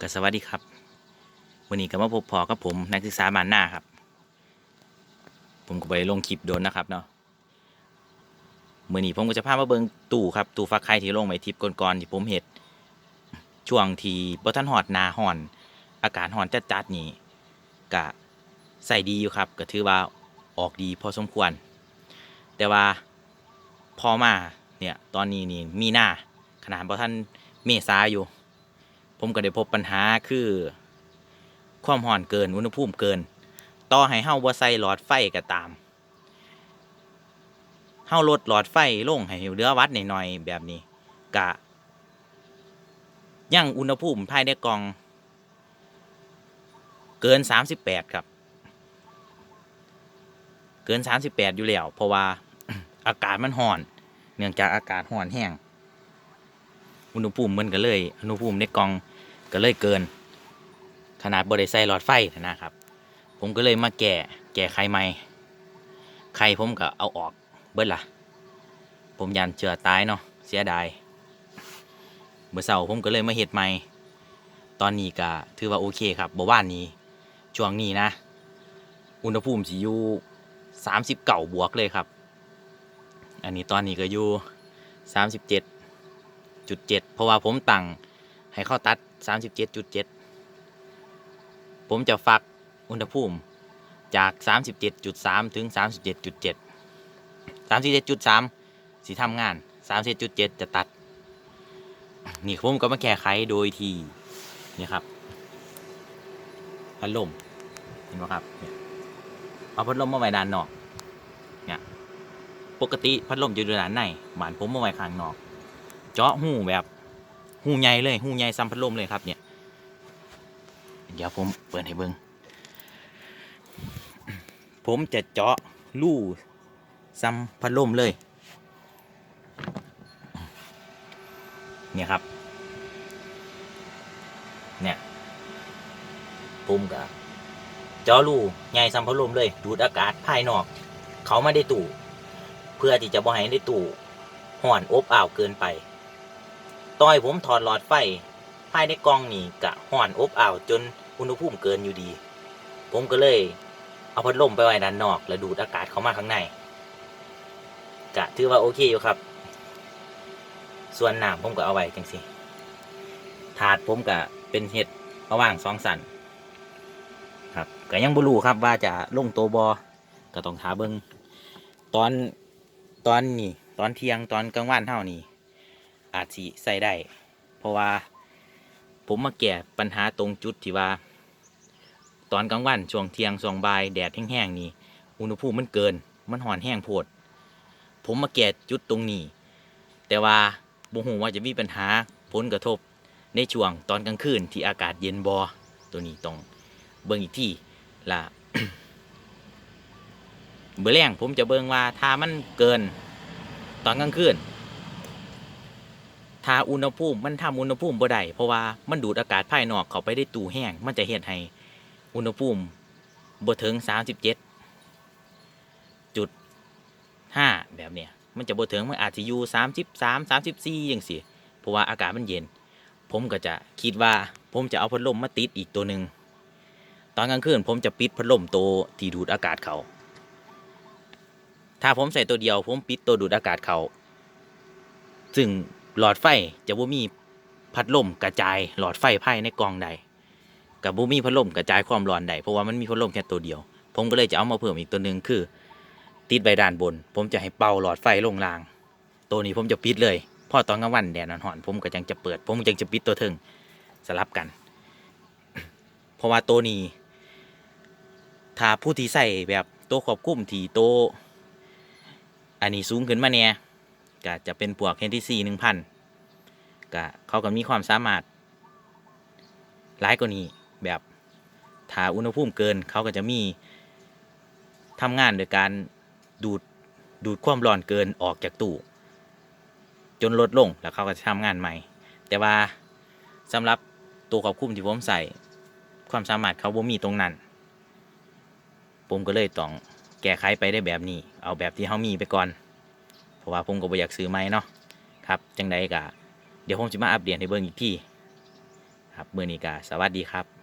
ก็สวัสดีครับวันนี้ก็มาพบพอกับผมนักศึกษาบานหน้าครับ ผมก็ไปลงคลิปโดนนะครับเนาะมื่อนี้ผมก็จะพามาเบิงตู้ครับตู้ฟักไข่ที่ลงไว้ทิปก่อนๆที่ผมเห็ดช่วงที่บ่ทันหอดนาหอน อากาศหอนจัดๆนี่ก็ใส่ดีอยู่ครับก็ถือว่าออกดีพอสมควร แต่ว่าพอมาเนี่ยตอนนี้นี่มีหน้าขนาดบ่ทันเมษาอยู่ ผมก็ได้พบปัญหาคือ ความห่อนเกินอุณหภูมิเกิน ต่อให้เฮาบ่ใส่หลอดไฟก็ตามเฮาลดหลอดไฟลงให้เหลือวัดหน่อยๆแบบนี้กะยังอุณหภูมิภายในกล่อง เกิน 38 ครับ เกิน 38 อยู่แล้วเพราะว่าอากาศมันห่อน เนื่องจากอากาศห่อนแห้ง อุณหภูมิมันก็เลยอุณหภูมิในกล่องก็เลยเกิน ขนาดบริใส่หลอดไฟนะครับ ผมก็เลยมาแก่แก่ไข่ใหม่ไข่ผมก็เอาออกเบิดละผมยันเจือตายเนาะเสียดายเมื่อเสาร์ผมก็เลยมาเห็ดใหม่ ตอนนี้ก็ถือว่าโอเคครับบ่ว่านนี้ช่วงนี้นะ อุณหภูมิสิอยู่สามสิบเก่าบวกเลยครับ อันนี้ตอนนี้ก็อยู่สามสิบเจ็ด จุดเจ็ดเพราะว่าผมตั้งให้เข้าตัดสามสิบเจ็ดจุดเจ็ดผมจะฟักอุณหภูมิจาก 37.3 ถึง 37.7 37.3สิทำงาน 37.7 จะตัด นี่ผมก็มาแก้ไขโดยที่นี่ครับพัดลมเห็นไหมครับเอาพัดลมมาไว้ด้านนอก เนี่ย ปกติพัดลมจะอยู่ด้านในบ้านผมมาไว้ข้างนอก เจาะหูแบบหูใหญ่เลยหูใหญ่ซ้ำพัดลมเลยครับเนี่ย เดี๋ยวผมเปิดให้เบิงผมจะเจาะรูซ้ำพัดลมเลยเนี่ยครับ เนี่ยผมก็เจาะรูใหญ่ซ้ำพัดลมเลย ดูดอากาศภายนอก เขาไม่ได้ตู้เพื่อที่จะบ่ให้ได้ตู้ห่อนอบอ้าวเกินไป ต่อยผมถอดหลอดไฟภายในกล่องนี่กะห่อนอบอ้าวจนอุณหภูมิเกินอยู่ดี ผมก็เลย เอาพัดลมไปไว้ด้านนอก แล้วดูดอากาศเข้ามาข้างในกะถือว่าโอเคอยู่ครับ ส่วนน้ำผมก็เอาไว้จังสิถาดผมก็เป็นเห็ดระหว่างสองสันครับก็ยังบ่รู้ครับว่าจะลงโตบอก็ต้องถาเบิงตอนตอนนี้ตอนเที่ยงตอนกลางวันเท่านี้ อาจสิใส่ได้ เพราะว่าผมมาแก้ปัญหาตรงจุดที่ว่า ตอนกลางวันช่วงเที่ยงช่วงบ่ายแดดแห้งๆนี่อุณหภูมิมันเกิน มันห่อนแห้งโพด ผมมาแก้จุดตรงนี้ แต่ว่าบ่ฮู้ว่าจะมีปัญหาผลกระทบในช่วงตอนกลางคืนที่อากาศเย็นบอตัวนี้ต้องเบิ่งอีกที่ละเบื่อแรงผมจะเบิ่งว่าถ้ามันเกินตอนกลางคืน ถ้าอุณหภูมิมันทำอุณหภูมิบ่ได้เพราะว่ามันดูดอากาศภายนอกเข้าไปได้ตู้แห้ง มันจะเฮ็ดให้อุณหภูมิบ่ถึง37จุดห้าแบบเนี้ยมันจะบ่ถึงมันอาจจะอยู่33 34จังซี่เพราะว่าอากาศมันเย็น ผมก็จะคิดว่าผมจะเอาพัดลมมาติดอีกตัวหนึ่งตอนกลางคืนผมจะปิดพัดลมตัวที่ดูดอากาศเขาถ้าผมใส่ตัวเดียวผมปิดตัวดูดอากาศเขาซึ่ง หลอดไฟจะบ่มีพัดลมกระจายหลอดไฟภายในกล่องใดกับบ่มีพัดลมกระจายความร้อนใดเพราะว่ามันมีพัดลมแค่ตัวเดียว ผมก็เลยจะเอามาเพิ่มอีกตัวหนึ่งคือ ติดไว้ด้านบน ผมจะให้เป่าหลอดไฟลงล่าง ตัวนี้ผมจะปิดเลยเพอตอนกลางวันแดดร้อนๆผมก็จังจะเปิด ผมจังจะปิดตัวเทิงสลับกัน เพราะว่าตัวนี้ถ้าผู้ที่ใส่แบบตัวควบคุ้มที่โตวอันนี้สูงขึ้นมาเนี่ย ก็จะเป็นพวก HTC หนึ่งพันก็เขาก็มีความสามารถหลายกว่านี้แบบถ้าอุณหภูมิเกินเขาก็จะมีทำงานโดยการดูดดูดความร้อนเกินออกจากตู้จนลดลงแล้วเขาก็จะทำงานใหม่ แต่ว่าสำหรับตัวควบคุมที่ผมใส่ความสามารถเขาบ่มีตรงนั้น ผมก็เลยต้องแก้ไขไปได้แบบนี้ เอาแบบที่เขามีไปก่อน ราะว่าผมก็บ่อยากซื้อใหม่เนาะครับจังใดก็เดี๋ยวผมจะมาอัปเดตให้เบิ่งอีกทีครับมื้อนี้ก็สวัสดีครับ